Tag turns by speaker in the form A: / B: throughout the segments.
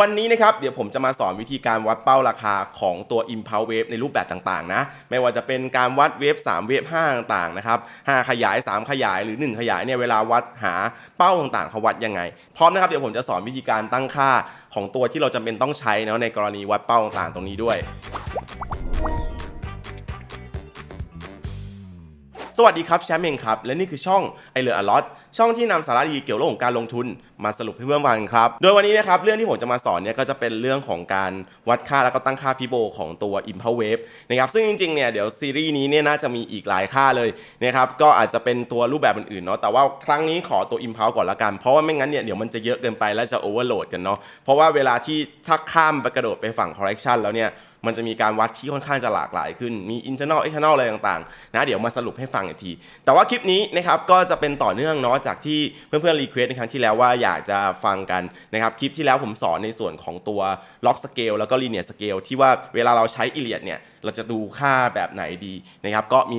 A: วันนี้นะครับเดี๋ยวผมจะมาสอนวิธีการวัดเป้าราคาของตัว Impulse Wave ในรูปแบบต่างๆนะไม่ว่าจะเป็นการวัดเวฟ3เวฟ5ต่างๆนะครับ5ขยาย 3 ขยายหรือ 1 ขยายเนี่ยเวลาวัดหาเป้าต่างๆเขาวัดยังไง พร้อมนะครับเดี๋ยวผมจะสอนวิธีการตั้งค่าของตัวที่เราจำเป็นต้องใช้นะในกรณีวัดเป้าต่างๆตรงนี้ด้วยสวัสดีครับแชมป์เองครับ และนี่คือช่องไอเลอร์อลอต ช่องที่นำสาระดีเกี่ยวกับเรื่องของการลงทุนมาสรุปให้เพื่อนฟังครับ โดยวันนี้นะครับเรื่องที่ผมจะมาสอนเนี่ยก็จะเป็นเรื่องของการวัดค่าแล้วก็ตั้งค่าฟิโบของตัว Impulse Wave นะครับซึ่งจริงๆเนี่ยเดี๋ยวซีรีส์นี้เนี่ยน่าจะมีอีกหลายค่าเลยนะครับก็อาจจะเป็นตัวรูปแบบอื่นๆเนาะแต่ว่าครั้งนี้ขอตัว Impulse ก่อนละกัน เพราะว่าไม่งั้นเนี่ยเดี๋ยวมันจะเยอะเกินไปและจะโอเวอร์โหลดกันเนาะเพราะว่าเวลาที่ถ้าข้ามไปกระโดดไปฝั่ง correction แล้วเนี่ย มันจะมีการวัดที่ค่อนข้างจะหลากหลายขึ้น มี internal external อะไรต่างๆ นะ เดี๋ยวมาสรุปให้ฟังอีกที แต่ว่าคลิปนี้นะครับก็จะเป็นต่อเนื่องเนาะจากที่เพื่อนๆรีเควสในครั้งที่แล้วว่าอยากจะฟังกันนะครับ คลิปที่แล้วผมสอนในส่วนของตัว log scale แล้วก็ linear scale ที่ว่าเวลาเราใช้ i l i a d เนี่ย เราจะดูค่าแบบไหนดีนะครับ ก็มี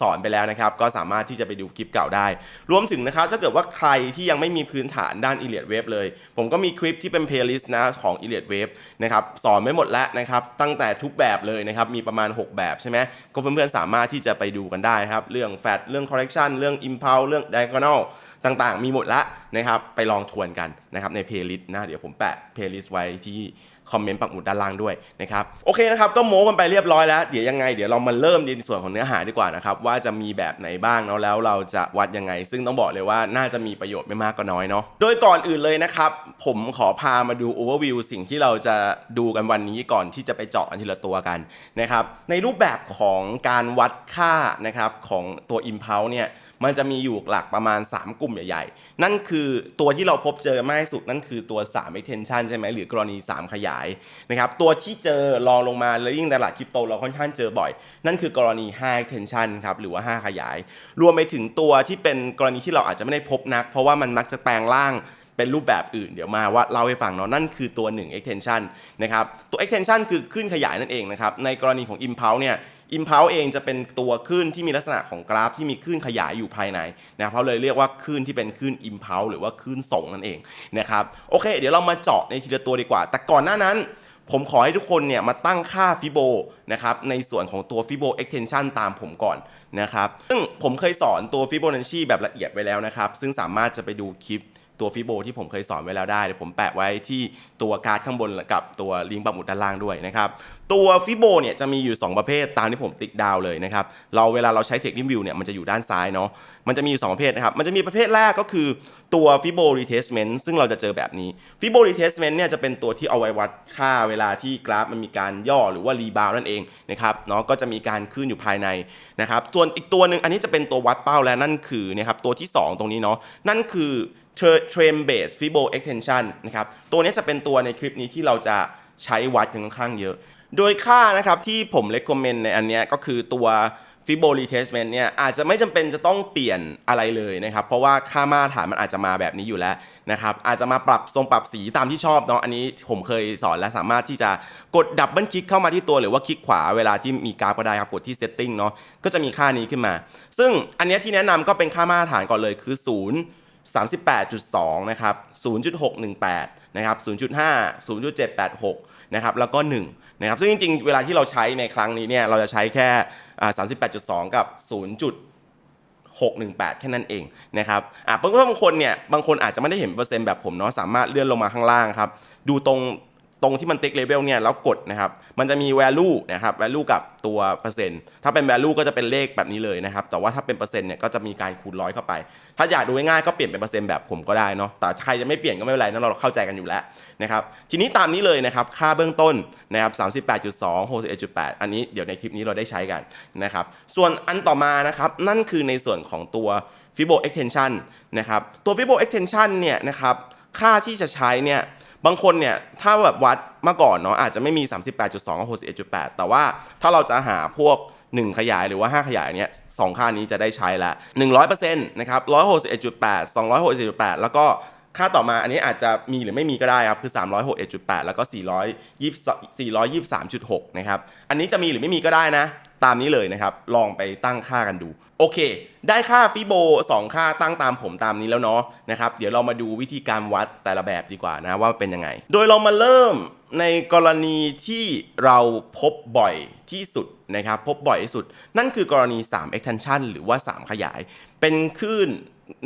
A: สอนไปแล้วนะครับ ก็สามารถที่จะไปดูคลิปเก่าได้ รวมถึงนะครับถ้าเกิดว่าใครที่ยังไม่มีพื้นฐานด้าน i l i a d Wave เลย ผมก็มีคลิปที่เป็น playlist นะของ i l i a d Wave นะครับสอนไม่หมดแล้วนะครับ ตั้งแต่ทุกแบบเลยนะครับ มีประมาณ 6 แบบใช่ไหมก็เพื่อนๆสามารถที่จะไปดูกันได้ครับ เรื่อง fat เรื่อง correction เรื่อง impulse เรื่อง diagonal ต่างๆ มีหมดละนะครับไปลองทวนกันนะครับใน playlist นะเดี๋ยวผมแปะ playlist ไว้ที่คอมเมนต์ปักหมุดด้านล่างด้วยนะครับโอเคนะครับก็โม้กันไปเรียบร้อยแล้ว เดี๋ยวยังไงเดี๋ยวเรามาเริ่มในส่วนของเนื้อหาดีกว่านะครับว่าจะมีแบบไหนบ้างเนาะแล้วเราจะวัดยังไง ซึ่งต้องบอกเลยว่าน่าจะมีประโยชน์ไม่มากก็น้อยเนาะโดยก่อนอื่นเลยนะครับผมขอพามาดู overview สิ่งที่เราจะดูกันวันนี้ก่อนที่จะไปเจาะกันทีละตัวกันนะครับในรูปแบบของการวัดค่านะครับของตัว impulse เนี่ย มันจะมีอยู่หลักประมาณ 3 กลุ่มใหญ่ๆ นั่นคือตัวที่เราพบเจอมากที่สุด นั่นคือตัว 3 extension ใช่ไหมหรือกรณี 3 ขยายนะครับตัวที่เจอรองลงมาแล้วยิ่งตลาดคริปโตเราค่อนข้างเจอบ่อย นั่นคือกรณี 5 extension ครับหรือว่า 5 ขยาย รวมไปถึงตัวที่เป็นกรณีที่เราอาจจะไม่ได้พบนัก เพราะว่ามันมักจะแปลงร่างเป็นรูปแบบอื่นเดี๋ยวมาว่าเล่าให้ฟังเนาะนั่นคือตัว 1 extension นะครับตัว extension คือขึ้นขยายนั่นเองนะครับในกรณีของ impulse เนี่ย i m p u l s เองจะเป็นตัวคลื่นที่มีลักษณะของกราฟที่มีคลื่นขยายอยู่ภายในนะครับเขาเลยเรียกว่าคลื่นที่เป็นคลื่น i m p u l s หรือว่าคลื่นส่งนั่นเองนะครับโอเค เดี๋ยวเรามาเจาะในทีละตัวดีกว่า แต่ก่อนหน้านั้น ผมขอให้ทุกคนเนี่ยมาตั้งค่าฟิโบนะครับในส่วนของตัวฟิโบ extension ตามผมก่อนนะครับซึ่งผมเคยสอนตัว Fibonacci แบบละเอียดไว้แล้วนะครับซึ่งสามารถจะไปดูคลิปตัวฟิโบที่ผมเคยสอนไว้แล้วได้เดี๋ยวผมแปะไว้ที่ตัวการ์ดข้างบนกับตัวลิงก์ปักหมุดด้านล่างด้วยนะครับ ตัวฟิโบเนี่ยจะมีอยู่ 2 ประเภทตามที่ผมติ๊กดาวเลยนะครับเราเวลาเราใช้เทคนิควิวเนี่ยมันจะอยู่ด้านซ้ายเนาะมันจะมีอยู่2ประเภทนะครับมันจะมีประเภทแรกก็คือตัวฟิโบรีเทสเมนต์ซึ่งเราจะเจอแบบนี้ฟิโบรีเทสเมนต์เนี่ยจะเป็นตัวที่เอาไว้วัดค่าเวลาที่กราฟมันมีการย่อหรือว่ารีบาวนั่นเองนะครับเนาะก็จะมีการขึ้นอยู่ภายในนะครับส่วนอีกตัวหนึ่งอันนี้จะเป็นตัววัดเป้าแล้วนั่นคือนะครับตัวที่ 2 ตรงนี้เนาะนั่นคือเทรนเบสฟิโบเอ็กเทนชันนะครับตัวนี้จะเป็นตัวในคลิปนี้ที่เราจะใช้วัดกันค่อนข้างเยอะ โดยค่านะครับที่ผมเล c ก m เมนในอันนี้ก็คือตัวฟิโบรีเทสเมนต์เนี่ยอาจจะไม่จำเป็นจะต้องเปลี่ยนอะไรเลยนะครับ เพราะว่าค่ามาตรฐานมันอาจจะมาแบบนี้อยู่แล้วนะครับ อาจจะมาปรับทรงปรับสีตามที่ชอบเนาะอันนี้ผมเคยสอนและสามารถที่จะกดดับเบิลคลิกเข้ามาที่ตัวหรือว่าคลิกขวาเวลาที่มีกราฟก็ได้ครับกดที่ setting เนาะก็จะมีค่านี้ขึ้นมา ซึ่งอันนี้ที่แนะนำก็เป็นค่ามาตรฐานก่อนเลยคือ 0 38.2 นะครับ 0.618 นะครับ 0.5 0.786 นะครับ แล้วก็ 1 นะครับ ซึ่งจริงๆ เวลาที่เราใช้ในครั้งนี้เนี่ย เราจะใช้แค่ 38.2 กับ 0. 618 แค่นั้นเองนะครับ อะเพราะว่าบางคนเนี่ย บางคนอาจจะไม่ได้เห็นเปอร์เซ็นต์แบบผมเนาะ สามารถเลื่อนลงมาข้างล่างครับ ดูตรง ตรงที่มันติ๊กเลเวลเนี่ยแล้วกดนะครับ มันจะมี value นะครับ value กับตัวเปอร์เซ็นต์ ถ้าเป็น value ก็จะเป็นเลขแบบนี้เลยนะครับ แต่ว่าถ้าเป็นเปอร์เซ็นต์เนี่ยก็จะมีการคูณร้อยเข้าไป ถ้าอยากดูง่ายๆก็เปลี่ยนเป็นเปอร์เซ็นต์แบบผมก็ได้เนาะ แต่ใครจะไม่เปลี่ยนก็ไม่เป็นไรนะเราเข้าใจกันอยู่แล้วนะครับ ทีนี้ตามนี้เลยนะครับ ค่าเบื้องต้นนะครับ38.2 61.8 อันนี้เดี๋ยวในคลิปนี้เราได้ใช้กันนะครับ ส่วนอันต่อมานะครับนั่นคือในส่วนของตัว Fibo extension นะครับ ตัว Fibo extension เนี่ยนะครับ ค่าที่จะใช้เนี่ย บางคนเนี่ยถ้าแบบวัดมาก่อนเนาะอาจจะไม่มี 38.2กับ61.8 แต่ว่าถ้าเราจะหาพวก 1 ขยายหรือว่า 5 ขยายเนี่ยสองค่านี้จะได้ใช้ละ100%นะครับ161.8 261.8 แล้วก็ค่าต่อมาอันนี้อาจจะมีหรือไม่มีก็ได้ครับ คือ 361.8 แล้วก็ 420 423.6 นะครับ อันนี้จะมีหรือไม่มีก็ได้นะ ตามนี้เลยนะครับ ลองไปตั้งค่ากันดู โอเค ได้ค่าฟิโบ2ค่าตั้งตามผมตามนี้แล้วเนาะนะครับ เดี๋ยวเรามาดูวิธีการวัดแต่ละแบบดีกว่านะว่าเป็นยังไง โดยเรามาเริ่มในกรณีที่เราพบบ่อยที่สุดนะครับ พบบ่อยที่สุด นั่นคือกรณี 3 extension หรือว่า 3 ขยาย เป็นคลื่น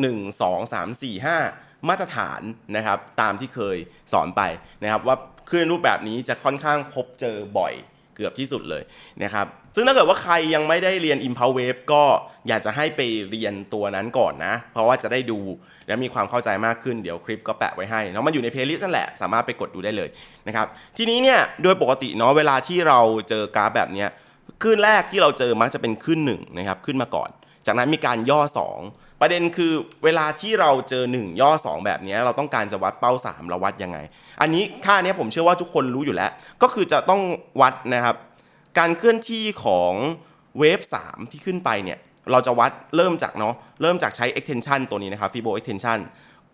A: 1 2 3 4 5 มาตรฐานนะครับ ตามที่เคยสอนไปนะครับ ว่าคลื่นรูปแบบนี้จะค่อนข้างพบเจอบ่อยเกือบที่สุดเลยนะครับ ซึ่งถ้าเกิดว่าใครยังไม่ได้เรียน Impulse Wave ก็อยากจะให้ไปเรียนตัวนั้นก่อนนะ เพราะว่าจะได้ดูและมีความเข้าใจมากขึ้นเดี๋ยวคลิปก็แปะไว้ให้แล้วมันอยู่ในเพลย์ลิสต์นั่นแหละ สามารถไปกดดูได้เลยนะครับทีนี้เนี่ยโดยปกติเนาะเวลาที่เราเจอกราฟแบบนี้ยคลื่นแรกที่เราเจอมักจะเป็นคลื่นหนึ่งนะครับขึ้นมาก่อน จากนั้นมีการย่อ 2 ประเด็นคือเวลาที่เราเจอ 1 ย่อ 2 แบบนี้เราต้องการจะวัดเป้า 3 เราวัดยังไง อันนี้ค่าเนี้ยผมเชื่อว่าทุกคนรู้อยู่แล้ว ก็คือจะต้องวัดนะครับ การเคลื่อนที่ของเวฟ3ที่ขึ้นไปเนี่ย เราจะวัดเริ่มจากเนาะเริ่มจากใช้ extension ตัวนี้นะครับ Fibo extension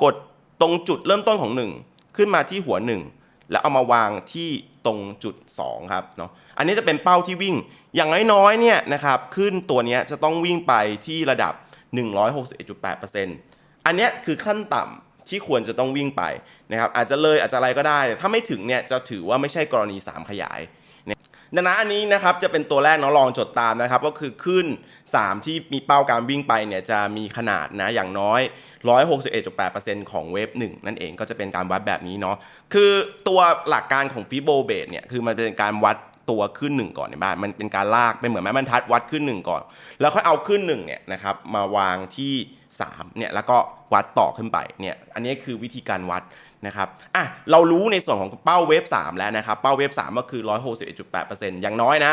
A: กดตรงจุดเริ่มต้นของ 1 ขึ้นมาที่หัว 1 แล้วเอามาวางที่ตรงจุด 2 ครับเนาะอันนี้จะเป็นเป้าที่วิ่งอย่างน้อยๆเนี่ยนะครับขึ้นตัวนี้จะต้องวิ่งไปที่ระดับ 161.8%อันเนี้คือขั้นต่ำที่ควรจะต้องวิ่งไปนะครับอาจจะเลยอาจจะอะไรก็ได้ ถ้าไม่ถึงเนี่ยจะถือว่าไม่ใช่กรณี 3 ขยาย ดังนั้นอันนี้นะครับจะเป็นตัวแรกเนาะลองจดตามนะครับ ก็คือขึ้น 3 ที่มีเป้าการวิ่งไปเนี่ยจะมีขนาดนะอย่างน้อย 161.8%ของเวฟ1นั่นเองก็จะเป็นการวัดแบบนี้เนาะคือตัวหลักการของฟิโบเบสเนี่ยคือมันเป็นการวัดตัวขึ้นหนึ่งก่อนในบ้านมันเป็นการลากเป็นเหมือนไม้บรรทัดวัดขึ้นหนึ่งก่อน แล้วค่อยเอาขึ้นหนึ่งเนี่ยนะครับมาวางที่3เนี่ยแล้วก็วัดต่อขึ้นไปเนี่ยอันนี้คือวิธีการวัด นะครับอะเรารู้ในส่วนของเป้าเวฟ3แล้วนะครับ เป้าเวฟ3ก็คือ 161.8%อย่างน้อยนะ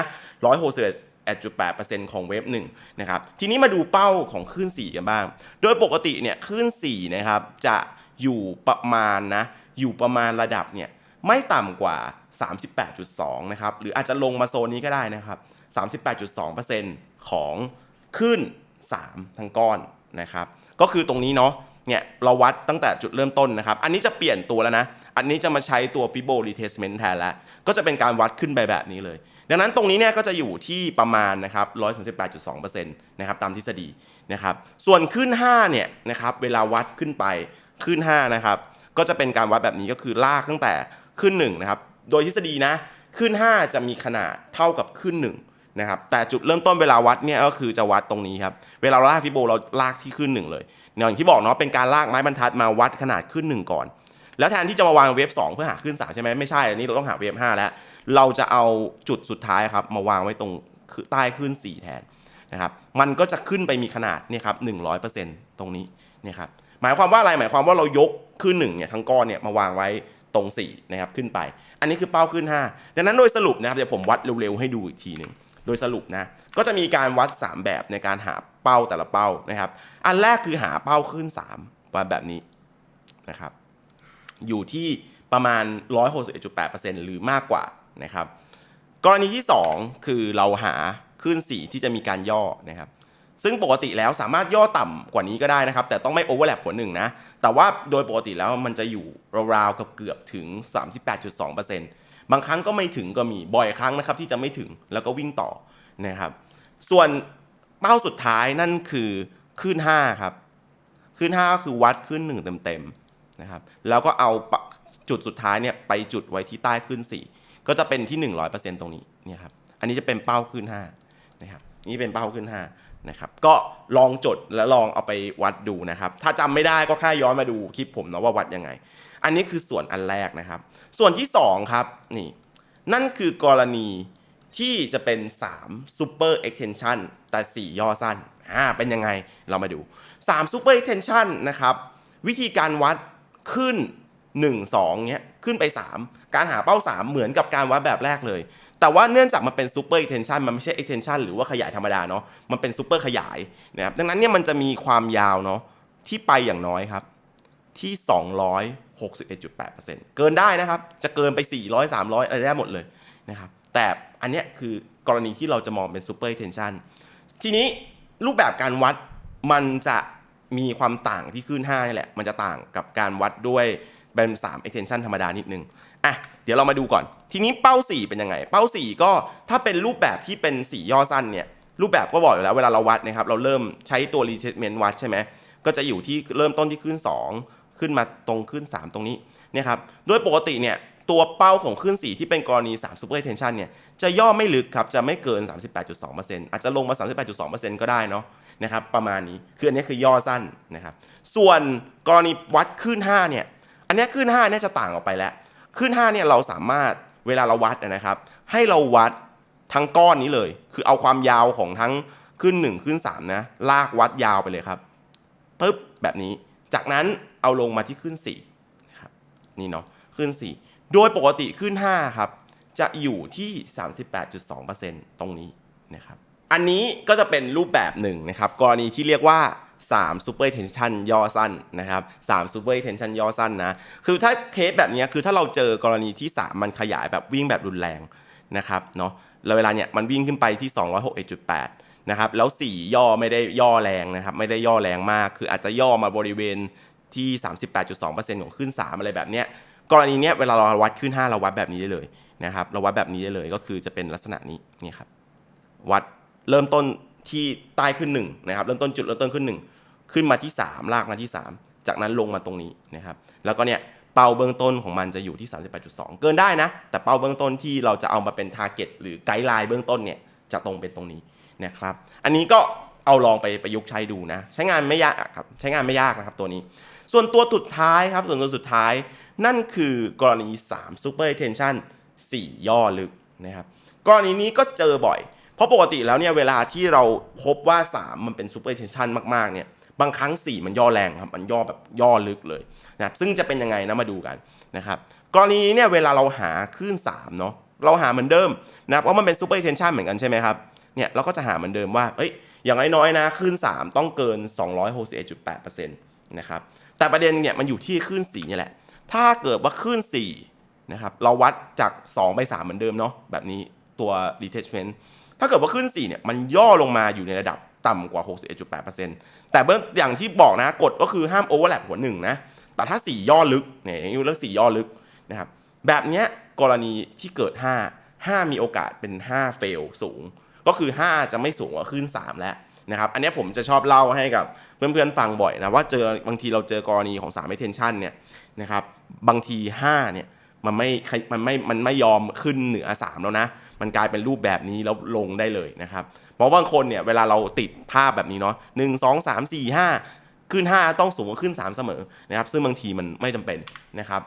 A: 161.8%ของเวฟ1นะครับ ทีนี้มาดูเป้าของคลื่น 4 กันบ้าง โดยปกติเนี่ยคลื่น 4 นะครับ จะอยู่ประมาณนะ อยู่ประมาณระดับเนี่ยไม่ต่ำกว่า 38.2 นะครับ หรืออาจจะลงมาโซนนี้ก็ได้นะครับ 38.2%ของคลื่น 3 ทั้งก้อนนะครับ ก็คือตรงนี้เนาะ เนี่ยเราวัดตั้งแต่จุดเริ่มต้นนะครับ อันนี้จะเปลี่ยนตัวแล้วนะ อันนี้จะมาใช้ตัว Fibo Retracement แทนแล้ว ก็จะเป็นการวัดขึ้นไปแบบนี้เลย ดังนั้นตรงนี้เนี่ยก็จะอยู่ที่ประมาณนะครับ138.2%นะครับตามทฤษฎีนะครับ ส่วนขึ้น 5 เนี่ยนะครับเวลาวัดขึ้นไปขึ้น 5 นะครับ ก็จะเป็นการวัดแบบนี้ก็คือลากตั้งแต่ขึ้น1นะครับ โดยทฤษฎีนะขึ้น 5 จะมีขนาดเท่ากับขึ้น 1 นะครับ แต่จุดเริ่มต้นเวลาวัดเนี่ยก็คือจะวัดตรงนี้ครับ เวลาเราลากฟิโบเราลากที่ขึ้น 1 เลย อย่างที่บอกเนาะเป็นการลากไม้บรรทัดมาวัดขนาดขึ้น1ก่อน แล้วแทนที่จะมาวางเวฟ2เพื่อหาขึ้น3ใช่ไหมไม่ใช่อันนี้เราต้องหาเวฟ5แล้ว เราจะเอาจุดสุดท้ายครับมาวางไว้ตรงใต้ขึ้น4แทนนะครับมันก็จะขึ้นไปมีขนาดเนี่ยครับ100%ตรงนี้เนี่ยครับหมายความว่าอะไรหมายความว่าเรายกขึ้น1เนี่ยทั้งก้อนเนี่ยมาวางไว้ตรง4นะครับขึ้นไป อันนี้คือเป้าขึ้น 5 ดังนั้นโดยสรุปนะครับเดี๋ยวผมวัดเร็วๆให้ดูอีกทีหนึ่งโดยสรุปนะ ก็จะมีการวัด 3 แบบในการหาเป้าแต่ละเป้านะครับ อันแรกคือหาเป้าขึ้น3วัดแบบนี้นะครับ อยู่ที่ประมาณ 161.8%หรือมากกว่านะครับ กรณีที่ 2 คือเราหาขึ้นสีที่จะมีการย่อนะครับ ซึ่งปกติแล้วสามารถย่อต่ำกว่านี้ก็ได้นะครับ แต่ต้องไม่โอเวอร์แลปหัวหนึ่งนะ แต่ว่าโดยปกติแล้วมันจะอยู่ราวๆกับเกือบถึง 38.2%บางครั้งก็ไม่ถึงก็มีบ่อยครั้งนะครับที่จะไม่ถึงแล้วก็วิ่งต่อนะครับ ส่วนเป้าสุดท้ายนั่นคือขึ้น 5 ครับ ขึ้น 5 ก็คือวัดขึ้น 1 เต็มๆนะครับ แล้วก็เอาจุดสุดท้ายเนี่ยไปจุดไว้ที่ใต้ขึ้น 4 ก็จะเป็นที่ 100%ตรงนี้เนี่ยครับ อันนี้จะเป็นเป้าขึ้น5นะครับ นี่เป็นเป้าขึ้น5นะครับ ก็ลองจดแล้วลองเอาไปวัดดูนะครับ ถ้าจำไม่ได้ก็แค่ย้อนมาดูคลิปผมนะว่าวัดยังไง อันนี้คือส่วนอันแรกนะครับ ส่วนที่2ครับนี่ นั่นคือกรณี ที่จะเป็น 3 super extension แต่ 4 ย่อสั้นอ่าเป็นยังไงเรามาดู 3 super extension นะครับ วิธีการวัดขึ้น 1 2เนี้ยขึ้นไป 3 การหาเป้า 3 เหมือนกับการวัดแบบแรกเลย แต่ว่าเนื่องจากมันเป็น super extension มันไม่ใช่ extension หรือว่าขยายธรรมดาเนาะมันเป็น super ขยายนะครับดังนั้นเนี่ยมันจะมีความยาวเนาะที่ไปอย่างน้อยครับที่ 261.8%เกินได้นะครับ จะเกินไป 400 300 อะไรได้หมดเลยนะครับ แต่อันเนี้ยคือกรณีที่เราจะมองเป็น super extension ทีนี้รูปแบบการวัดมันจะมีความต่างที่ขึ้น5นี่แหละ มันจะต่างกับการวัดด้วยเป็น3 extension ธรรมดานิดนึง อะ เดี๋ยวเรามาดูก่อน ทีนี้เป้า 4 เป็นยังไง เป้า 4 ก็ถ้าเป็นรูปแบบที่เป็น 4 ย่อสั้นเนี่ย รูปแบบก็บอกอยู่แล้วเวลาเราวัดนะครับ เราเริ่มใช้ตัว retracement วัดใช่ไหม ก็จะอยู่ที่เริ่มต้นที่ขึ้น 2 ขึ้นมาตรงขึ้น 3 ตรงนี้นี่ครับ โดยปกติเนี่ย ตัวเป้าของขึ้น4ที่เป็นกรณี3 super extension เนี่ยจะย่อไม่ลึกครับ จะไม่เกิน 38.2%อาจจะลงมา 38.2%ก็ได้เนาะนะครับประมาณนี้คืออันนี้คือย่อสั้นนะครับส่วนกรณีวัดขึ้น5เนี่ยอันนี้ขึ้น5เนี่ยจะต่างออกไปแล้วขึ้น5เนี่ยเราสามารถเวลาเราวัดนะครับให้เราวัดทั้งก้อนนี้เลย คือเอาความยาวของทั้งขึ้น1ขึ้น3นะลากวัดยาวไปเลยครับปึ๊บแบบนี้ จากนั้นเอาลงมาที่ขึ้น4นะครับนี่เนาะขึ้น4 โดยปกติขึ้น 5 ครับ จะอยู่ที่ 38.2%ตรงนี้นะครับ อันนี้ก็จะเป็นรูปแบบหนึ่งนะครับ กรณีที่เรียกว่า 3 super tension ย่อสั้นนะครับ 3 super tension ย่อสั้นนะ คือถ้าเคสแบบนี้คือถ้าเราเจอกรณีที่ 3 มันขยายแบบวิ่งแบบรุนแรงนะครับเนาะแล้วเวลาเนี่ยมันวิ่งขึ้นไปที่ 261.8 นะครับ แล้ว 4 ย่อไม่ได้ย่อแรงนะครับ ไม่ได้ย่อแรงมาก คืออาจจะย่อมาบริเวณที่ 38.2%ของขึ้น 3 อะไรแบบเนี้ย กรณีเนี้ยเวลาเราวัดขึ้น 5 เราวัดแบบนี้ได้เลยนะครับเราวัดแบบนี้ได้เลยก็คือจะเป็นลักษณะนี้นี่ครับวัดเริ่มต้นที่ใต้ขึ้น1นะครับเริ่มต้นจุดเริ่มต้นขึ้น 1 ขึ้นมาที่ 3 ลากมาที่ 3 จากนั้นลงมาตรงนี้นะครับแล้วก็เนี่ยเป้าเบื้องต้นของมันจะอยู่ที่ 38.2 เกินได้นะ แต่เป้าเบื้องต้นที่เราจะเอามาเป็นทาร์เก็ตหรือไกด์ไลน์เบื้องต้นเนี่ยจะตรงเป็นตรงนี้นะครับอันนี้ก็เอาลองไปประยุกต์ใช้ดูนะ ใช้งานไม่ยากครับใช้งานไม่ยากนะครับตัวนี้ ส่วนตัวสุดท้ายครับส่วนตัวสุดท้าย นั่นคือกรณี3 super extension 4 ย่อลึกนะครับกรณีนี้ก็เจอบ่อย เพราะปกติแล้วเนี่ยเวลาที่เราพบว่า 3 มันเป็น super extension มากๆเนี่ยบางครั้ง 4 มันย่อแรงครับมันย่อแบบย่อลึกเลยนะครับซึ่งจะเป็นยังไงนะมาดูกันนะครับกรณีนี้เนี่ยเวลาเราหาคลื่น3เนาะเราหาเหมือนเดิมนะครับเพราะมันเป็น super extension เหมือนกันใช่ไหมครับเนี่ยเราก็จะหาเหมือนเดิมว่าเอ้ยอย่างน้อยๆนะคลื่น3 ต้องเกิน 261.8%นะครับแต่ประเด็นเนี่ยมันอยู่ที่คลื่น4นี่แหละ ถ้าเกิดว่าคลื่น4นะครับเราวัดจาก 2 ไป 3 เหมือนเดิมเนาะแบบนี้ตัว detachment ถ้าเกิดว่าขึ้น4เนี่ยมันย่อลงมาอยู่ในระดับต่ำกว่า 61.8%แต่เบื้องอย่างที่บอกนะกฎก็คือห้ามโอเวอร์แลปหัวหนึ่งนะแต่ถ้า 4 ย่อลึกเนี่ยอย่างนี้เรื่อง4ย่อลึกนะครับแบบเนี้ยกรณีที่เกิด 5 5 มีโอกาสเป็น 5 เฟลสูง ก็คือ 5 จะไม่สูงกว่าขึ้น 3 แล้ว นะครับอันนี้ผมจะชอบเล่าให้กับเพื่อนๆฟังบ่อยนะว่าเจอบางทีเราเจอกรณีของ3 attention เนี่ยนะครับบางที5เนี่ยมันไม่มันไม่มันไม่ยอมขึ้นเหนือ 3 แล้วนะ มันกลายเป็นรูปแบบนี้แล้วลงได้เลยนะครับเพราะบางคนเนี่ยเวลาเราติดภาพแบบนี้เนาะหนึ่งสองสามสี่ห้าขึ้น 5 ต้องสูงกว่าขึ้น 3 เสมอนะครับซึ่งบางทีมันไม่จำเป็นนะครับ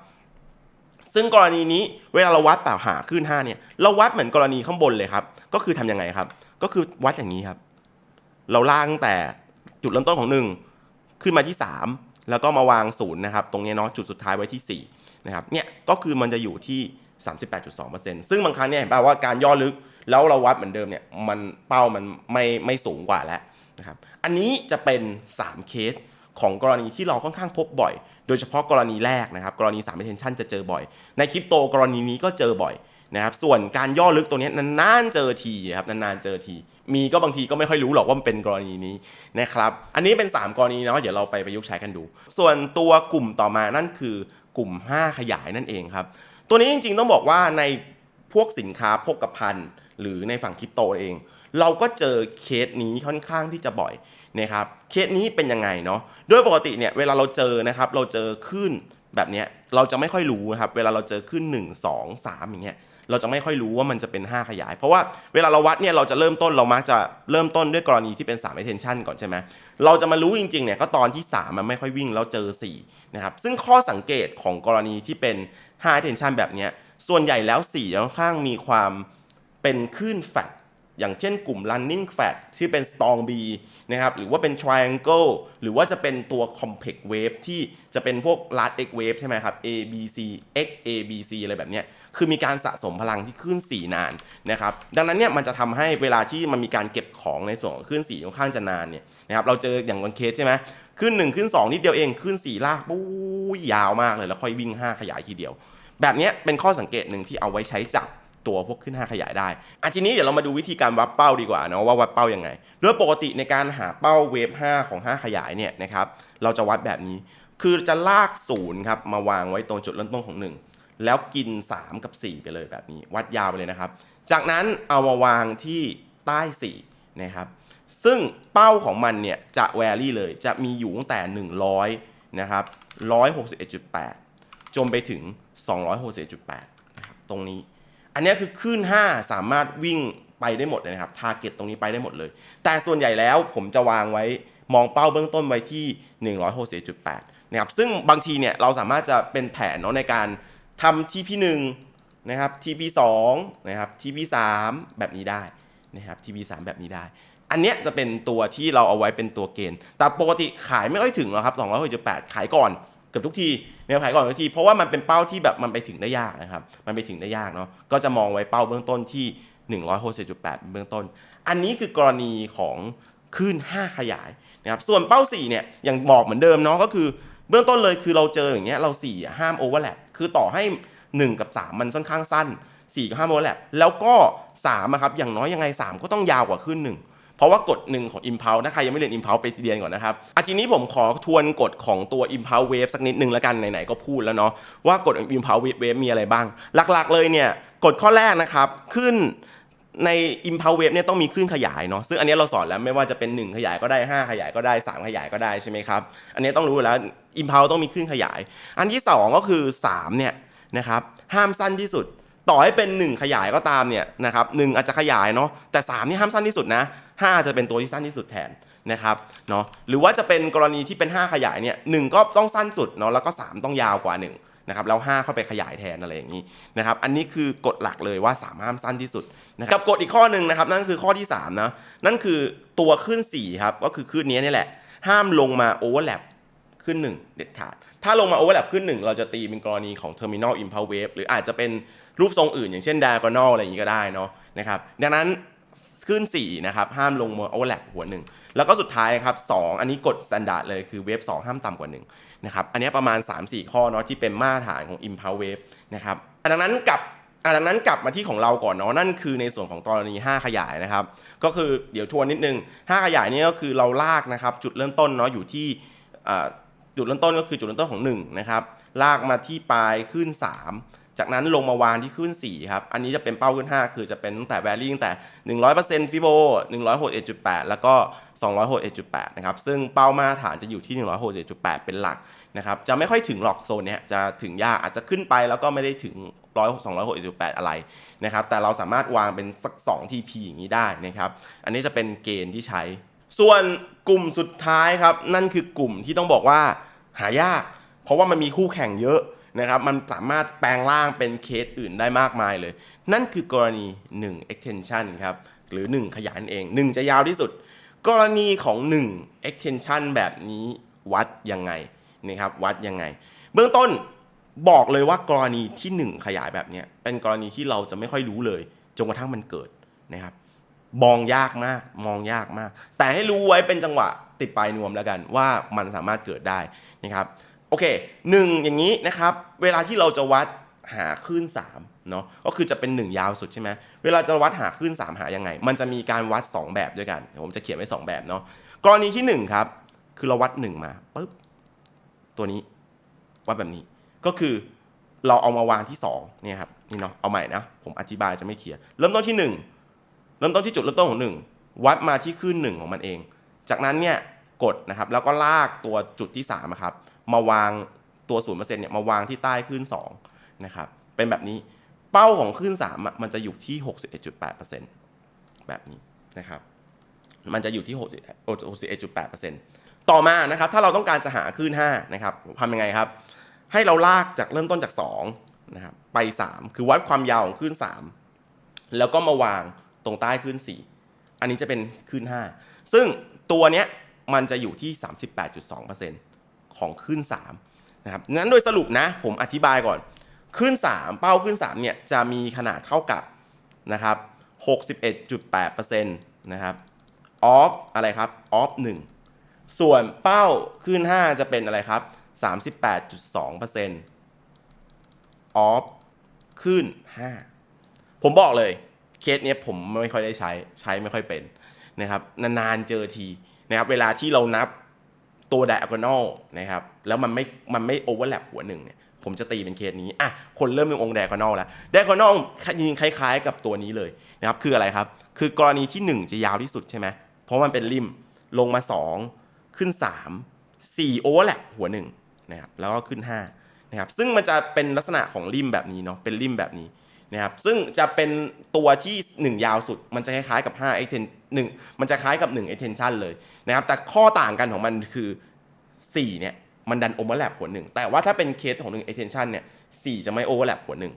A: ซึ่งกรณีนี้เวลาเราวัดเปล่าหาขึ้น 5 เนี่ยเราวัดเหมือนกรณีข้างบนเลยครับก็คือทำยังไงครับ ก็คือวัดอย่างนี้ครับ เราล่างแต่จุดเริ่มต้นของ 1 ขึ้นมาที่ 3 แล้วก็มาวางศูนย์นะครับ ตรงนี้เนาะจุดสุดท้ายไว้ที่4นะครับเนี่ยก็คือมันจะอยู่ที่ 38.2%ซึ่งบางครั้งเนี่ยเห็นป่าว่าการย่อลึกแล้วเราวัดเหมือนเดิมเนี่ยมันเป้ามันไม่ไม่สูงกว่าแล้วนะครับอันนี้จะเป็น 3 เคสของกรณีที่เราค่อนข้างพบบ่อย โดยเฉพาะกรณีแรกนะครับ กรณี3 attention จะเจอบ่อย ในคริปโตกรณีนี้ก็เจอบ่อยนะครับ ส่วนการย่อลึกตัวนี้นานๆเจอทีครับ นานๆเจอที มีก็บางทีก็ไม่ค่อยรู้หรอกว่ามันเป็นกรณีนี้นะครับ อันนี้เป็น 3 กรณีเนาะเดี๋ยวเราไปประยุกต์ใช้กันดู ส่วนตัวกลุ่มต่อมานั่นคือกลุ่ม 5 ขยายนั่นเองครับ ตัวนี้จริงๆต้องบอกว่าในพวกสินค้าโภคภัณฑ์หรือในฝั่งคริปโตเอง เราก็เจอเคสนี้ค่อนข้างที่จะบ่อยนะครับเคสนี้เป็นยังไงเนาะโดยปกติเนี่ยเวลาเราเจอนะครับเราเจอขึ้นแบบเนี้ยเราจะไม่ค่อยรู้นะครับเวลาเราเจอขึ้น 1 2 3อย่างเงี้ย เราจะไม่ค่อยรู้ว่ามันจะเป็น 5 ขยาย เพราะว่าเวลาเราวัดเนี่ยเราจะเริ่มต้นเรามักจะเริ่มต้นด้วยกรณีที่เป็น 3 attention ก่อนใช่ไหมเราจะมารู้จริงๆเนี่ยก็ตอนที่ 3 มันไม่ค่อยวิ่งแล้วเจอ4นะครับซึ่งข้อสังเกตของกรณีที่เป็น 5 attention แบบเนี้ยส่วนใหญ่แล้ว4ี่ค่อนข้างมีความเป็นคลื่นแฟต อย่างเช่นกลุ่ม running fat ที่เป็น strong B นะครับหรือว่าเป็น triangle หรือว่าจะเป็นตัว complex wave ที่จะเป็นพวก large X wave ใช่ไหมครับ A B C X A B C อะไรแบบนี้คือมีการสะสมพลังที่ขึ้น4นานนะครับดังนั้นเนี่ยมันจะทำให้เวลาที่มันมีการเก็บของในส่วนของขึ้น4ค่อนข้างจะนานเนี่ยนะครับเราเจออย่างวันเคสใช่ไหมขึ้น 1 ขึ้น 2 นิดเดียวเองขึ้น 4 ลากปู้ยยาวมากเลยแล้วค่อยวิ่ง 5 ขยายทีเดียว แบบนี้เป็นข้อสังเกตหนึ่งที่เอาไว้ใช้จับ ตัวพวกขึ้น5ขยายได้อะทีนี้เดี๋ยวเรามาดูวิธีการวัดเป้าดีกว่าเนาะว่าวัดเป้ายังไง โดยปกติในการหาเป้าเวฟ5ของ 5 ขยายเนี่ยนะครับเราจะวัดแบบนี้ คือจะลากศูนย์ครับมาวางไว้ตรงจุดเริ่มต้นของ 1 แล้วกิน 3 กับ 4 ไปเลยแบบนี้ วัดยาวไปเลยนะครับ จากนั้นเอามาวางที่ใต้4นะครับซึ่งเป้าของมันเนี่ยจะแวรี่เลยจะมีอยู่ตั้งแต่ 100นะครับ161.8 จนไปถึง 261.8นะครับตรงนี้ อันนี้คือคลื่น 5 สามารถวิ่งไปได้หมดเลยนะครับ ทาร์เก็ตตรงนี้ไปได้หมดเลย แต่ส่วนใหญ่แล้วผมจะวางไว้มองเป้าเบื้องต้นไว้ที่ 161.8นะครับ ซึ่งบางทีเนี่ยเราสามารถจะเป็นแผนเนาะในการทำที่พี่หนึ่งนะครับ TP 2นะครับ TP 3แบบนี้ได้นะครับ TP 3แบบนี้ได้ อันเนี้ยจะเป็นตัวที่เราเอาไว้เป็นตัวเกณฑ์ แต่ปกติขายไม่ค่อยถึงหรอกครับ268 ขายก่อน เกือบทุกทีเนี่ยขายก่อนทุกที เพราะว่ามันเป็นเป้าที่แบบมันไปถึงได้ยากนะครับ มันไปถึงได้ยากเนาะ ก็จะมองไว้เป้าเบื้องต้นที่ 167.8 เบื้องต้น อันนี้คือกรณีของคลื่น5 ขยายนะครับ ส่วนเป้า 4 เนี่ย อย่างบอกเหมือนเดิมเนาะ ก็คือเบื้องต้นเลยคือเราเจออย่างเงี้ยเรา4อ่ห้ามโอเวอร์แลปคือต่อให้ 1 กับ 3 มันค่อนข้างสั้น 4ก็ห้าโอเวอร์แลปแล้วก็3อะครับ อย่างน้อยยังไง 3 ก็ต้องยาวกว่าคลื่นหนึ่ง เพราะว่ากฎหนึ่งของ Impulse ถ้าใครยังไม่เรียน Impulse ไปเรียนก่อนนะครับอะทีนี้ผมขอทวนกฎของตัว Impulse Wave สักนิดนึงแล้วกันไหนๆก็พูดแล้วเนาะว่ากฎ Impulse Wave มีอะไรบ้าง หลักๆเลยเนี่ยกฎข้อแรกนะครับขึ้นใน Impulse Wave เนี่ยต้องมีคลื่นขยายเนาะซึ่งอันนี้เราสอนแล้วไม่ว่าจะเป็น 1 ขยายก็ได้ 5 ขยายก็ได้ 3 ขยายก็ได้ใช่ไหมครับอันนี้ต้องรู้แล้ว Impulse ต้องมีคลื่นขยาย อันที่ 2 ก็คือ3เนี่ยนะครับห้ามสั้นที่สุด ต่อให้เป็น 1 ขยายก็ตามเนี่ยนะครับหนึ่งอาจจะขยายเนาะแต่3นี่ห้ามสั้นที่สุดนะ 5 จะเป็นตัวที่สั้นที่สุดแทนนะครับเนาะหรือว่าจะเป็นกรณีที่เป็น 5 ขยายเนี่ยหนึ่งก็ต้องสั้นสุดเนาะแล้วก็ 3 ต้องยาวกว่า 1นะครับแล้ว5เข้าไปขยายแทนอะไรอย่างนี้นะครับอันนี้คือกฎหลักเลยว่า3ห้ามสั้นที่สุดนะครับกับกฎอีกข้อหนึ่งนะครับนั่นคือข้อที่3นะนั่นคือตัวขึ้น4ครับก็คือขึ้นนี้นี่แหละ ห้ามลงมาโอเวอร์แลปขึ้น 1 เด็ดขาด ถ้าลงมาโอเวอร์แลปขึ้น 1 เราจะตีเป็นกรณีของ Terminal Impulse Wave หรืออาจจะเป็นรูปทรงอื่น อย่างเช่น Diagonal อะไรอย่างนี้ก็ได้เนาะนะครับดังนั้น ขึ้น 4 นะครับ ห้ามลงมาโอเวอแลปหัวหนึ่งแล้วก็สุดท้ายครับ 2 อันนี้กฎสแตนดาร์ดเลยคือเวฟ2 ห้ามต่ำกว่า 1 นะครับ อันนี้ประมาณ 3-4 ข้อเนาะที่เป็นมาตรฐานของ Impulse Wave นะครับอันดังนั้นกลับอันดังนั้นกลับมาที่ของเราก่อนเนาะนั่นคือในส่วนของกรณี 5 ขยายนะครับ ก็คือเดี๋ยวทวนนิดนึง 5 ขยายนี่ก็คือเราลากนะครับ จุดเริ่มต้นเนาะอยู่ที่จุดเริ่มต้นก็คือจุดเริ่มต้นของ1นะครับลากมาที่ปลายขึ้น 3 จากนั้นลงมาวางที่ขึ้น 4 ครับ อันนี้จะเป็นเป้าขึ้น 5 คือจะเป็นตั้งแต่แวรี่ตั้งแต่ 100%ฟิโบ161.8 แล้วก็ 261.8 นะครับ ซึ่งเป้ามาตรฐานจะอยู่ที่ 161.8 เป็นหลักนะครับ จะไม่ค่อยถึงหรอกโซนเนี้ยจะถึงยากอาจจะขึ้นไปแล้วก็ไม่ได้ถึง 100 261.8 อะไรนะครับ แต่เราสามารถวางเป็นสัก 2 TP อย่างนี้ได้นะครับ อันนี้จะเป็นเกณฑ์ที่ใช้ ส่วนกลุ่มสุดท้ายครับ นั่นคือกลุ่มที่ต้องบอกว่าหายาก เพราะว่ามันมีคู่แข่งเยอะ นะครับมันสามารถแปลงร่างเป็นเคสอื่นได้มากมายเลย นั่นคือกรณี 1 extension ครับหรือ 1 ขยายนั่นเอง 1 จะยาวที่สุด กรณีของ 1 extension แบบนี้วัดยังไงนะครับวัดยังไง เบื้องต้นบอกเลยว่ากรณีที่ 1 ขยายแบบนี้เป็นกรณีที่เราจะไม่ค่อยรู้เลยจนกระทั่งมันเกิดนะครับมองยากมากมองยากมาก แต่ให้รู้ไว้เป็นจังหวะติดปลายนวมแล้วกันว่ามันสามารถเกิดได้นะครับ โอเคหนึ่งอย่างนี้นะครับ เวลาที่เราจะวัดหาคลื่น3เนาะก็คือจะเป็น 1 ยาวสุดใช่ไหมเวลาจะวัดหาคลื่น 3 หายังไง มันจะมีการวัด 2 แบบด้วยกันเดี๋ยวผมจะเขียนไว้ 2 แบบเนาะกรณีที่ 1 ครับ คือเราวัด 1 มาปุ๊บตัวนี้วัดแบบนี้ก็คือเราเอามาวางที่2เนี่ยครับนี่เนาะเอาใหม่นะผมอธิบายจะไม่เคลียร์เริ่มต้นที่ 1 เริ่มต้นที่จุดเริ่มต้นของ 1 วัดมาที่คลื่น1ของมันเอง จากนั้นเนี่ยกดนะครับแล้วก็ลากตัวจุดที่3อะครับ มาวางตัวศูนย์เปอร์เซ็นต์เนี่ยมาวางที่ใต้คลื่น2นะครับเป็นแบบนี้เป้าของคลื่น3อะมันจะอยู่ที่ 61.8%แบบนี้นะครับมันจะอยู่ที่61.8%ต่อมานะครับถ้าเราต้องการจะหาคลื่น5นะครับทำยังไงครับ ให้เราลากจากเริ่มต้นจาก2นะครับไป 3 คือวัดความยาวของคลื่น 3 แล้วก็มาวางตรงใต้คลื่น 4 อันนี้จะเป็นคลื่น 5 ซึ่งตัวเนี้ยมันจะอยู่ที่ 38.2% ของคลื่น3นะครับนั้นโดยสรุปนะผมอธิบายก่อนคลื่น3 เป้าคลื่น3เนี่ยจะมีขนาดเท่ากับนะครับ61.8%นะครับออฟอะไรครับออฟ1ส่วนเป้าคลื่น5 จะเป็นอะไรครับ 38.2%ออฟคลื่น5 ผมบอกเลยเคสเนี้ยผมไม่ค่อยได้ใช้ใช้ไม่ค่อยเป็นนะครับนานๆเจอทีนะครับเวลาที่เรานับ ตัว diagonal นะครับแล้วมันไม่มันไม่ overlap หัวหนึ่งเนี่ยผมจะตีเป็นเคสนี้อะคนเริ่มมีองค์ diagonal แล้ว diagonal จริงๆคล้าย ๆ กับตัวนี้เลยนะครับคืออะไรครับ คือกรณีที่ 1 จะยาวที่สุดใช่ไหมเพราะมันเป็นริมลงมา 2 ขึ้น 3 4 overlap หัวหนึ่งนะครับแล้วก็ขึ้น5นะครับซึ่งมันจะเป็นลักษณะของริมแบบนี้เนาะเป็นริมแบบนี้นะครับซึ่งจะเป็นตัวที่ 1 ยาวสุดมันจะคล้ายๆกับ5 extend 1มันจะคล้ายกับ1 extension เลยนะครับ แต่ข้อต่างกันของมันคือ4เนี่ยมันดัน overlap หัวหนึ่งแต่ว่าถ้าเป็นเคสของ1 extension เนี่ย4จะไม่ overlap หัวหนึ่ง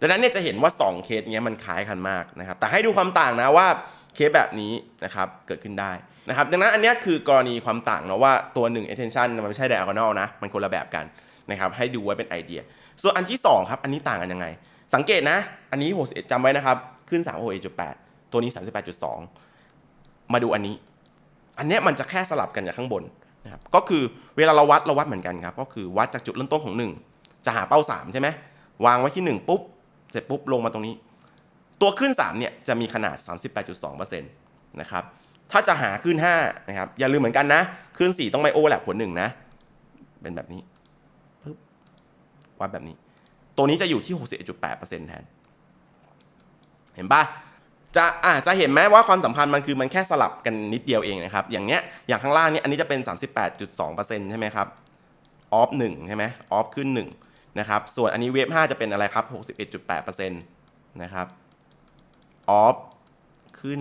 A: ดังนั้นเนี่ยจะเห็นว่า 2 เคสเนี้ยมันคล้ายกันมากนะครับ แต่ให้ดูความต่างนะว่าเคสแบบนี้นะครับเกิดขึ้นได้นะครับดังนั้นอันเนี้ยคือกรณีความต่างเนาะว่าตัว1 extension มันไม่ใช่ diagonal นะมันคนละแบบกันนะครับให้ดูไว้เป็นไอเดีย ส่วนอันที่ 2 ครับ อันนี้ต่างกันยังไง สังเกตนะ อันนี้61จำไว้นะครับ ขึ้น3 6 8 ตัวนี้ 38.2 มาดูอันนี้ อันเนี้ยมันจะแค่สลับกันจากข้างบนนะครับก็คือเวลาเราวัดเราวัดเหมือนกันครับ ก็คือวัดจากจุดเริ่มต้นของ 1 จะหาเป้า 3 ใช่ไหมวางไว้ที่ 1 ปุ๊บ เสร็จปุ๊บลงมาตรงนี้ ตัวขึ้น3เนี่ยจะมีขนาด 38.2%นะครับถ้าจะหาขึ้น5นะครับอย่าลืมเหมือนกันนะขึ้น 4 ต้องไม่โอเวอร์แลปหัวหนึ่งนะเป็นแบบนี้ปึ๊บวัดแบบนี้ ตัวนี้จะอยู่ที่ 61.8%แทนเห็นปะ จะอ่าจะเห็นไหมว่าความสัมพันธ์มันคือมันแค่สลับกันนิดเดียวเองนะครับ อย่างเนี้ยอย่างข้างล่างเนี้ยอันนี้จะเป็น 38.2%ใช่ไหมครับออฟ1ใช่ไหมออฟขึ้น1นะครับส่วนอันนี้เวฟ5จะเป็นอะไรครับ 61.8%นะครับออฟขึ้น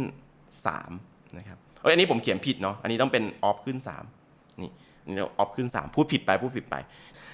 A: 3นะครับเอ้ยอันนี้ผมเขียนผิดเนาะอันนี้ต้องเป็นออฟขึ้น3นี่ นี่ออฟขึ้น 3 พูดผิดไปพูดผิดไป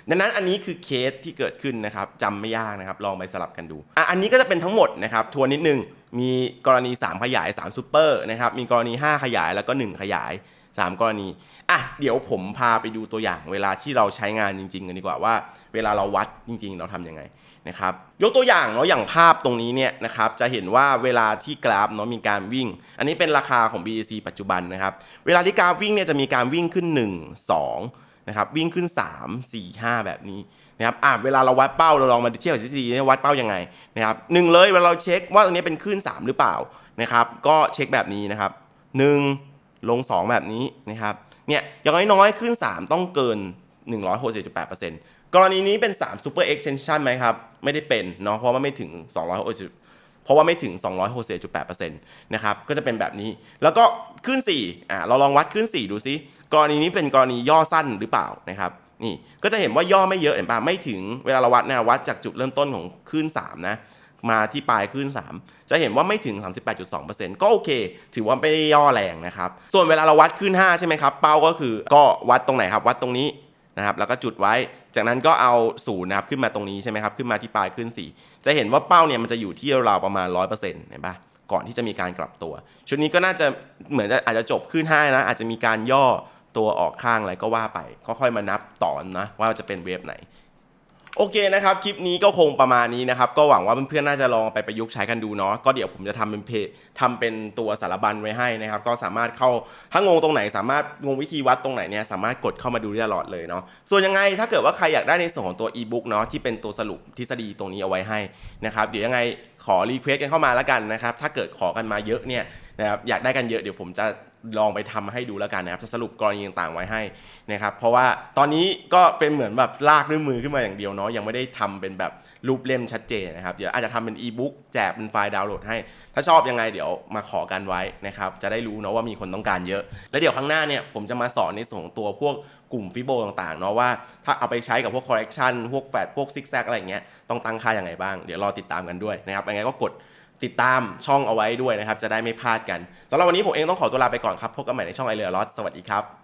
A: ดังนั้นอันนี้คือเคสที่เกิดขึ้นนะครับจำไม่ยากนะครับ ลองไปสลับกันดูอะอันนี้ก็จะเป็นทั้งหมดนะครับทวนนิดนึงมีกรณี 3 ขยาย 3ซูเปอร์นะครับมีกรณี 5 ขยายแล้วก็ 1 ขยาย 3 กรณีอะเดี๋ยวผมพาไปดูตัวอย่างเวลาที่เราใช้งานจริง ๆ กันดีกว่าว่า เวลาเราวัดจริง ๆ เราทำยังไงนะครับยกตัวอย่างเนาะอย่างภาพตรงนี้เนี่ยนะครับจะเห็นว่าเวลาที่กราฟเนาะมีการวิ่ง อันนี้เป็นราคาของ BTC ปัจจุบันนะครับเวลาที่กราฟวิ่งเนี่ยจะมีการวิ่งขึ้น 1 2นะครับวิ่งขึ้น 3 4 5 แบบนี้นะครับอะเวลาเราวัดเป้าเราลองมาเทียบกับทฤษฎีเนี่ยวัดเป้ายังไงนะครับหนึ่งเลยเวลาเราเช็คว่าตรงนี้เป็นขึ้น 3 หรือเปล่านะครับก็เช็คแบบนี้นะครับ 1 ลง 2 แบบนี้นะครับ เนี่ยอย่างน้อยๆ ขึ้น 3 ต้องเกิน 167.8%กรณีนี้เป็น 3 super extension ไหมครับ ไม่ได้เป็นเนาะเพราะว่าไม่ถึง 260เพราะว่าไม่ถึง 267.8%นะครับ ก็จะเป็นแบบนี้ แล้วก็ขึ้น 4 อ่าเราลองวัดขึ้น 4 ดูซิ กรณีนี้เป็นกรณีย่อสั้นหรือเปล่านะครับนี่ก็จะเห็นว่าย่อไม่เยอะเห็นป่ะไม่ถึงเวลาเราวัดนะวัดจากจุดเริ่มต้นของขึ้น 3 นะ มาที่ปลายขึ้น3 จะเห็นว่าไม่ถึง 38.2%ก็โอเค ถือว่าไม่ได้ย่อแรงนะครับ ส่วนเวลาเราวัดขึ้น5 ใช่ไหมครับ เป้าก็คือก็วัดตรงไหนครับ วัดตรงนี้นะครับ แล้วก็จุดไว้ จากนั้นก็เอาศูนย์นะครับขึ้นมาตรงนี้ใช่ไหมครับ ขึ้นมาที่ปลายขึ้น4 จะเห็นว่าเป้าเนี่ยมันจะอยู่ที่ราวประมาณ 100%เห็นปะก่อนที่จะมีการกลับตัว ชุดนี้ก็น่าจะเหมือนจะอาจจะจบขึ้น5นะ อาจจะมีการย่อตัวออกข้างอะไรก็ว่าไป ค่อยๆมานับต่อนะว่าจะเป็นเวฟไหน โอเคนะครับ คลิปนี้ก็คงประมาณนี้นะครับ ก็หวังว่าเพื่อนๆ น่าจะลองไปประยุกต์ใช้กันดูเนาะ ก็เดี๋ยวผมจะทำเป็นเพจทำเป็นตัวสารบัญไว้ให้นะครับ ก็สามารถเข้า ถ้างงตรงไหนสามารถงงวิธีวัดตรงไหนเนี่ยสามารถกดเข้ามาดูได้ตลอดเลยเนาะ ส่วนยังไงถ้าเกิดว่าใครอยากได้ในส่วนของตัวอีบุ๊กเนาะที่เป็นตัวสรุปทฤษฎีตรงนี้เอาไว้ให้นะครับ เดี๋ยวยังไงขอรีเควสกันเข้ามาแล้วกันนะครับ ถ้าเกิดขอกันมาเยอะเนี่ยนะครับ อยากได้กันเยอะเดี๋ยวผมจะ ลองไปทำให้ดูแล้วกันนะครับจะสรุปกรณีต่างๆไว้ให้นะครับเพราะว่าตอนนี้ก็เป็นเหมือนแบบลากด้วยมือขึ้นมาอย่างเดียวเนาะยังไม่ได้ทำเป็นแบบรูปเล่มชัดเจนนะครับเดี๋ยวอาจจะทำเป็นอีบุ๊กแจกเป็นไฟล์ดาวน์โหลดให้ ถ้าชอบยังไงเดี๋ยวมาขอกันไว้นะครับจะได้รู้เนาะว่ามีคนต้องการเยอะ แล้วเดี๋ยวข้างหน้าเนี่ยผมจะมาสอนในส่วนของตัวพวกกลุ่มฟิโบต่างๆเนาะว่าถ้าเอาไปใช้กับพวก correction พวกแฟดพวกซิกแซกอะไรเงี้ยต้องตั้งค่ายังไงบ้างเดี๋ยวรอติดตามกันด้วยนะครับยังไงก็กด ติดตามช่องเอาไว้ด้วยนะครับ จะได้ไม่พลาดกันสำหรับวันนี้ผมเองต้องขอตัวลาไปก่อนครับพบกันใหม่ในช่องไอเรือรอสสวัสดีครับ